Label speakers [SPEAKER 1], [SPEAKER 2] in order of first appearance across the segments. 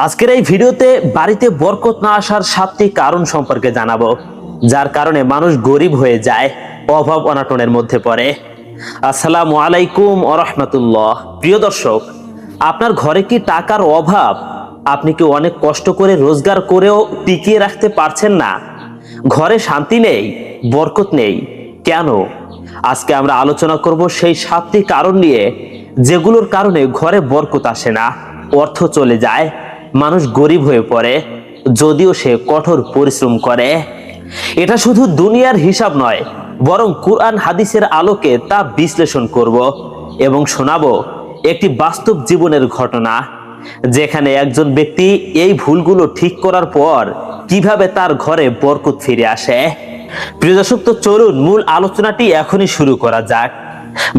[SPEAKER 1] আজকের এই ভিডিওতে বাড়িতে বরকত না আসার সাতটি কারণ সম্পর্কে জানাব, যার কারণে মানুষ গরিব হয়ে যায়, অভাব অনাটনের মধ্যে পড়ে। আসসালামু আলাইকুম আরহামতুল্লাহ প্রিয় দর্শক, আপনার ঘরে কি টাকার অভাব? আপনি কি অনেক কষ্ট করে রোজগার করেও টিকিয়ে রাখতে পারছেন না? ঘরে শান্তি নেই, বরকত নেই, কেন? আজকে আমরা আলোচনা করব সেই সাতটি কারণ নিয়ে, যেগুলোর কারণে ঘরে বরকত আসে না, অর্থ চলে যায় মানুষ গরিব হয়ে পড়ে, যদিও সে কঠোর পরিশ্রম করে। এটা শুধু দুনিয়ার হিসাব নয়, বরং কুরআন হাদিসের আলোকে তা বিশ্লেষণ করব এবং শোনাবো একটি বাস্তব জীবনের ঘটনা, যেখানে একজন ব্যক্তি এই ভুলগুলো ঠিক করার পর কীভাবে তার ঘরে বরকত ফিরে আসে। প্রিয় দর্শক, তো চলুন মূল আলোচনাটি এখনই শুরু করা যাক।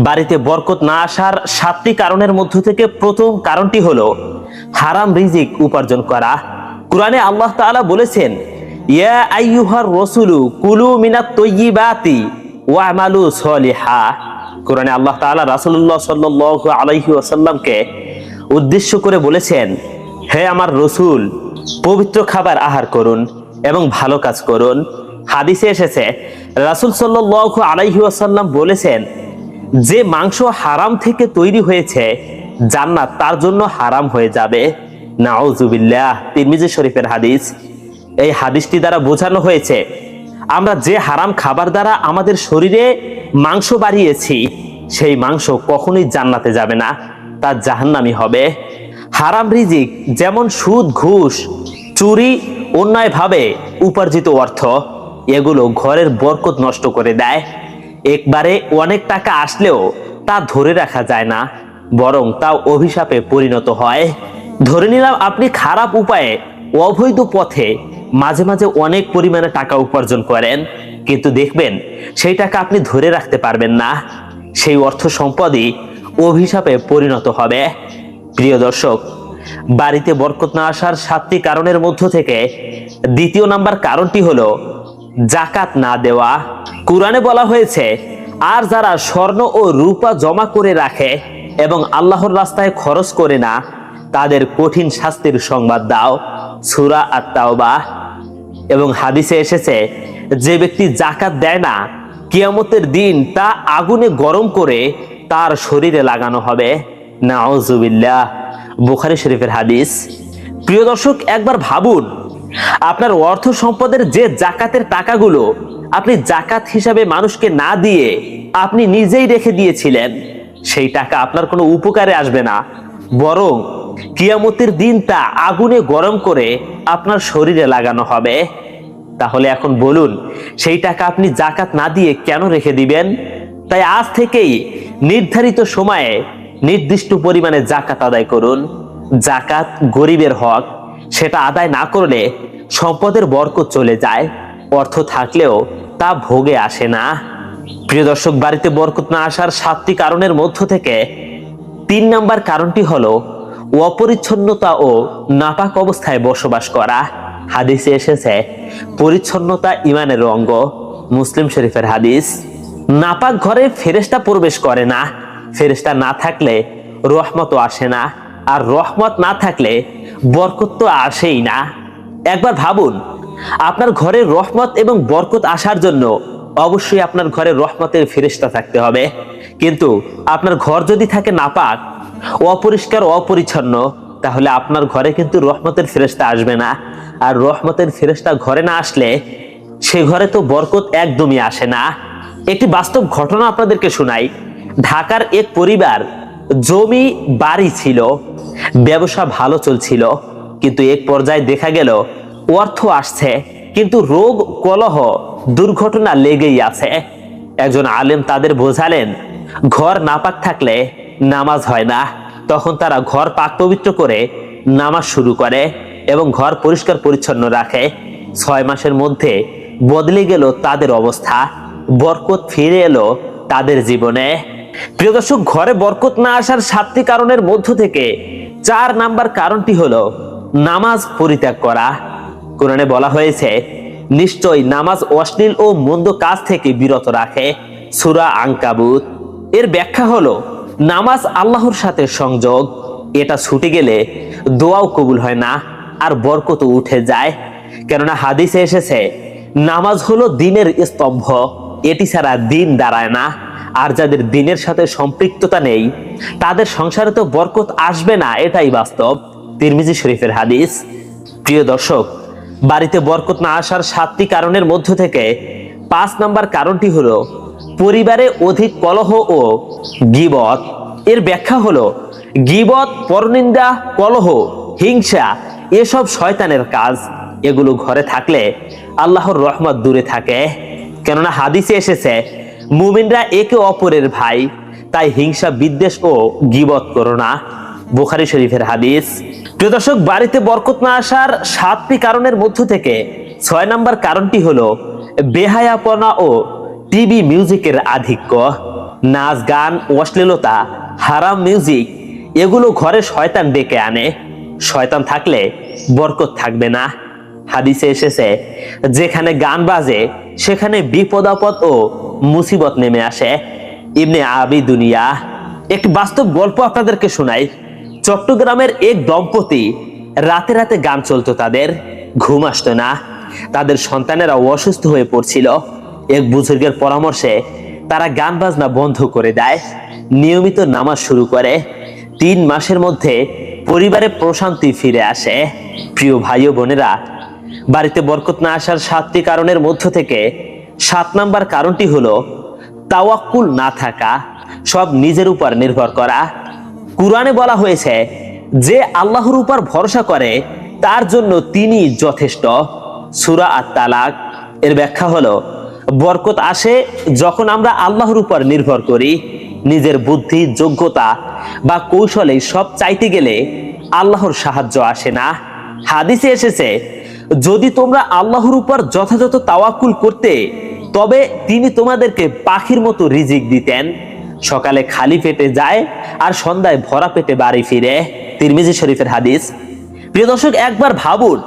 [SPEAKER 1] বাড়িতে বরকত না আসার সাতটি কারণের মধ্য থেকে প্রথম কারণটি হলো হারাম রিজিক উপার্জন করা। কোরআনে আল্লাহ তাআলা বলেছেন, ইয়া আইয়ুহার রসুলু কুলু মিনাত তৈয়িবাতি ওয়ামালু সলিহা। কোরআনে আল্লাহ তাআলা রাসূলুল্লাহ সাল্লাল্লাহু আলাইহি ওয়াসাল্লামকে উদ্দেশ্য করে বলেছেন, হে আমার রসুল, পবিত্র খাবার আহার করুন এবং ভালো কাজ করুন। হাদিসে এসেছে, রাসূল সাল্লাল্লাহু আলাইহি ওয়াসাল্লাম বলেছেন, যে মাংস হারাম থেকে তৈরি হয়েছে জান্নাত তার জন্য হারাম হয়ে যাবে। নাউজুবিল্লাহ, তিরমিজি শরীফের হাদিস। এই হাদিসটি দ্বারা বোঝানো হয়েছে, আমরা যে হারাম খাবার দ্বারা আমাদের শরীরে মাংস বাড়িয়েছি, সেই মাংস কখনোই জান্নাতে যাবে না, তা জাহান্নামি হবে। হারাম রিজিক যেমন সুদ, ঘুষ, চুরি, অন্যায়ভাবে উপার্জিত অর্থ, এগুলো ঘরের বরকত নষ্ট করে দেয়। একবারে অনেক টাকা আসলেও তা ধরে রাখা যায় না। বরং তা অভিশাপে পরিণত হয়। ধরে নিলাম আপনি খারাপ উপায়ে অবৈধ পথে মাঝে মাঝে অনেক পরিমাণে টাকা উপার্জন করেন, কিন্তু দেখবেন সেই টাকা আপনি ধরে রাখতে পারবেন না। সেই অর্থ সম্পদই অভিশাপে পরিণত হবে। প্রিয় দর্শক, বাড়িতে বরকত না আসার সাতটি কারণের মধ্য থেকে দ্বিতীয় নাম্বার কারণটি হলো জাকাত না দেওয়া। কোরআনে বলা হয়েছে, আর যারা স্বর্ণ ও রূপা জমা করে রাখে এবং আল্লাহর রাস্তায় খরচ করে না, তাদের কঠিন শাস্তির সংবাদ দাও। সুরা আত্মাওবা এবং হাদিসে এসেছে, যে ব্যক্তি জাকাত দেয় না, কিয়ামতের দিন তা আগুনে গরম করে তার শরীরে লাগানো হবে। নাউজুবিল্লাহ। বুখারী শরীফের হাদিস। প্রিয় দর্শক, একবার ভাবুন, আপনার অর্থ সম্পদের যে জাকাতের টাকাগুলো আপনি জাকাত হিসাবে মানুষকে না দিয়ে আপনি নিজেই রেখে দিয়েছিলেন সেই টাকা আপনার কোনো উপকারে আসবে না। বরং কিয়ামতের দিন তা আগুনে গরম করে আপনার শরীরে লাগানো হবে। তাহলে এখন বলুন, সেই টাকা আপনি জাকাত না দিয়ে কেন রেখে দিবেন? তাই আজ থেকেই নির্ধারিত সময়ে নির্দিষ্ট পরিমাণে জাকাত আদায় করুন। জাকাত গরিবের হক, সেটা আদায় না করলে সম্পদের বরকত চলে যায়। অর্থ থাকলেও তা ভোগে আসে না। প্রিয় দর্শক, বাড়িতে বরকত না আসার সাতটি কারণের মধ্য থেকে তিন নাম্বার কারণটি হলো অপরিচ্ছন্নতা ও নাপাক অবস্থায় বসবাস করা। হাদিসে এসেছে, পরিচ্ছন্নতা ইমানের অঙ্গ। মুসলিম শরীফের হাদিস, নাপাক ঘরে ফেরেশতা প্রবেশ করে না। ফেরেশতা না থাকলে রহমতও আসে না, আর রহমত না থাকলে বরকত তো আসেই না। একবার ভাবুন, আপনার ঘরে রহমত এবং বরকত আসার জন্য অবশ্যই আপনার ঘরে রহমতের ফেরেশতা থাকতে হবে। কিন্তু আপনার ঘর যদি থাকে নাপাক, অপরিষ্কার, অপরিচ্ছন্ন, তাহলে আপনার ঘরে কিন্তু রহমতের ফেরেশতা আসবে না। আর রহমতের ফেরেশতা ঘরে না আসলে সে ঘরে তো বরকত একদমই আসে না। একটি বাস্তব ঘটনা আপনাদেরকে শোনাই। ঢাকার এক পরিবার জমি, বাড়ি ছিল, ব্যবসা ভালো চলছিল, কিন্তু এক পর্যায়ে দেখা গেল অর্থ আসছে। কিন্তু রোগ, কলহ, দুর্ঘটনা লেগেই আছে। একজন আলেম তাদের বোঝালেন, ঘর নাপাক থাকলে নামাজ হয় না। তখন তারা ঘর পাক পবিত্র করে নামাজ শুরু করে এবং ঘর পরিষ্কার পরিচ্ছন্ন রাখে। ছয় মাসের মধ্যে বদলে গেল তাদের অবস্থা, বরকত ফিরে এলো তাদের জীবনে। প্রিয় দর্শক, ঘরে বরকত না আসার সাতটি কারণের মধ্য থেকে চার নাম্বার কারণটি হলো নামাজ পরিত্যাগ করা। কোরআনে বলা হয়েছে, নিশ্চয় নামাজ অশ্লীল ও মন্দ কাজ থেকে বিরত রাখে সুরা আঙ্কাবুত এর ব্যাখ্যা হলো, নামাজ আল্লাহর সাথে সংযোগ, এটা ছুটে গেলে দোয়াও কবুল হয় না আর বরকত উঠে যায়। কেননা হাদিসে এসেছে, নামাজ হলো দিনের স্তম্ভ, এটি ছাড়া দিন দাঁড়ায় না। আর যাদের দিনের সাথে সম্পৃক্ততা নেই, তাদের সংসারে তো বরকত আসবে না, এটাই বাস্তব। তিরমিজি শরীফের হাদিস। প্রিয় দর্শক বাড়িতে বরকত না আসার সাতটি কারণের মধ্য থেকে পাঁচ নাম্বার কারণটি হলো পরিবারে অধিক কলহ ও গিবত। এর ব্যাখ্যা হলো গিবত, পরনিন্দা, কলহ, হিংসা, এসব শয়তানের কাজ। এগুলো ঘরে থাকলে আল্লাহর রহমত দূরে থাকে। কেননা হাদিসে এসেছে, মুমিনরা একে অপরের ভাই, তাই হিংসা, বিদ্বেষ ও গিবত করো না। বুখারি শরীফের হাদিস। প্রিয় দর্শক, বাড়িতে বরকত না আসার সাতটি কারণের মধ্য থেকে ছয় নম্বর কারণটি হলো বেহায়াপনা ও টিভি মিউজিকের আধিক্য, নাচ, গান, অশ্লীলতা, হারাম মিউজিক, এগুলো ঘরে শয়তান ডেকে আনে। শয়তান থাকলে বরকত থাকবে না। হাদিসে এসেছে, যেখানে গান বাজে, সেখানে বিপদ আপদ ও মুসিবত নেমে আসে। ইবনে আবি দুনিয়া, একটি বাস্তব গল্প আপনাদেরকে শোনাই। চট্টগ্রামের এক দম্পতি রাতে রাতে গান চলতো তাদের, ঘুম আসতো না। তাদের সন্তানেরা অসুস্থ হয়ে পড়ছিল। এক বুজুর্গের পরামর্শে তারা গান বাজনা বন্ধ করে দেয়, নিয়মিত নামাজ শুরু করে। তিন মাসের মধ্যে পরিবারে প্রশান্তি ফিরে আসে। প্রিয় ভাই ও বোনেরা, বাড়িতে বরকত না আসার সাতটি কারণের মধ্য থেকে সাত নাম্বার কারণটি হলো, তাওয়াক্কুল না থাকা, সব নিজের উপর নির্ভর করা। কুরআনে বলা হয়েছে, যে আল্লাহর উপর ভরসা করে, তার জন্য তিনি যথেষ্ট। সুরা আর তালাক এর ব্যাখ্যা হলো, বরকত আসে যখন আমরা আল্লাহর উপর নির্ভর করি, নিজের বুদ্ধি, যোগ্যতা বা কৌশলে সব চাইতে গেলে আল্লাহর সাহায্য আসে না। হাদিসে এসেছে, যদি তোমরা আল্লাহর উপর যথাযথ তাওয়াক্কুল করতে, তবে তিনি তোমাদেরকে পাখির মতো রিজিক দিতেন। সকালে খালি পেটে যায় আর সন্ধ্যায় ভরা পেটে বাড়ি ফিরে। তিরমিজি শরীফের হাদিস। প্রিয় দর্শক, একবার ভাবুন,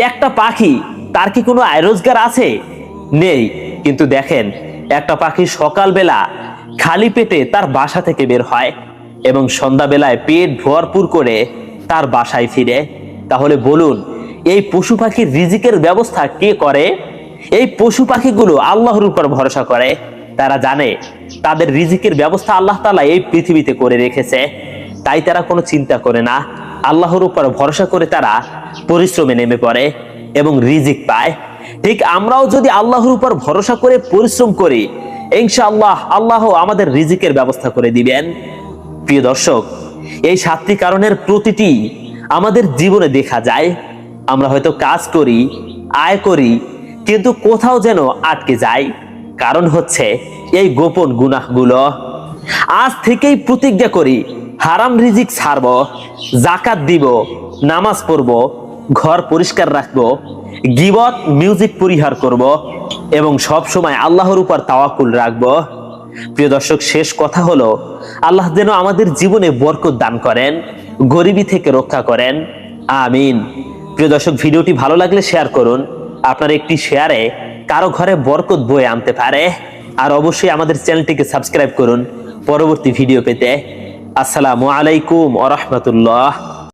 [SPEAKER 1] একটা পাখি, তার কি কোনো আয় রোজগার আছে? নেই। কিন্তু দেখেন, একটা পাখি সকালবেলা খালি পেটে তার বাসা থেকে বের হয় এবং সন্ধ্যাবেলায় পেট ভরপুর করে তার বাসায় ফিরে। তাহলে বলুন, এই পশু পাখির রিজিকের ব্যবস্থা কে করে? এই পশু পাখিগুলো আল্লাহর উপর ভরসা করে। তারা জানে তাদের রিজিকের ব্যবস্থা আল্লাহ তালা এই পৃথিবীতে করে রেখেছে। তাই তারা কোনো চিন্তা করে না। আল্লাহর উপর ভরসা করে তারা পরিশ্রমে নেমে পড়ে এবং রিজিক পায়। ঠিক আমরাও যদি আল্লাহর উপর ভরসা করে পরিশ্রম করি, ইনশাআল্লাহ আল্লাহ আমাদের রিজিকের ব্যবস্থা করে দিবেন। প্রিয় দর্শক, এই সাতটি কারণের প্রতিটি আমাদের জীবনে দেখা যায়। আমরা হয়তো কাজ করি, আয় করি, কিন্তু কোথাও যেন আটকে যায় কারণ হচ্ছে এই গোপন গুনাহগুলো। আজ থেকেই প্রতিজ্ঞা করি, হারাম রিজিক ছাড়ব জাকাত দিব, নামাজ পড়ব, ঘর পরিষ্কার রাখব, গিবত, মিউজিক পরিহার করব এবং সব সময় আল্লাহর উপর তাওয়াকুল রাখব। প্রিয় দর্শক, শেষ কথা হলো, আল্লাহ যেন আমাদের জীবনে বরকত দান করেন, গরিবী থেকে রক্ষা করেন। আমিন। প্রিয় দর্শক, ভিডিওটি ভালো লাগলে শেয়ার করুন। আপনার একটি শেয়ারে কারও ঘরে বরকত বয়ে আনতে পারে, আর অবশ্যই আমাদের চ্যানেলটিকে সাবস্ক্রাইব করুন। পরবর্তী ভিডিও পেতে আসসালামু আলাইকুম আ রহমতুল্লাহ।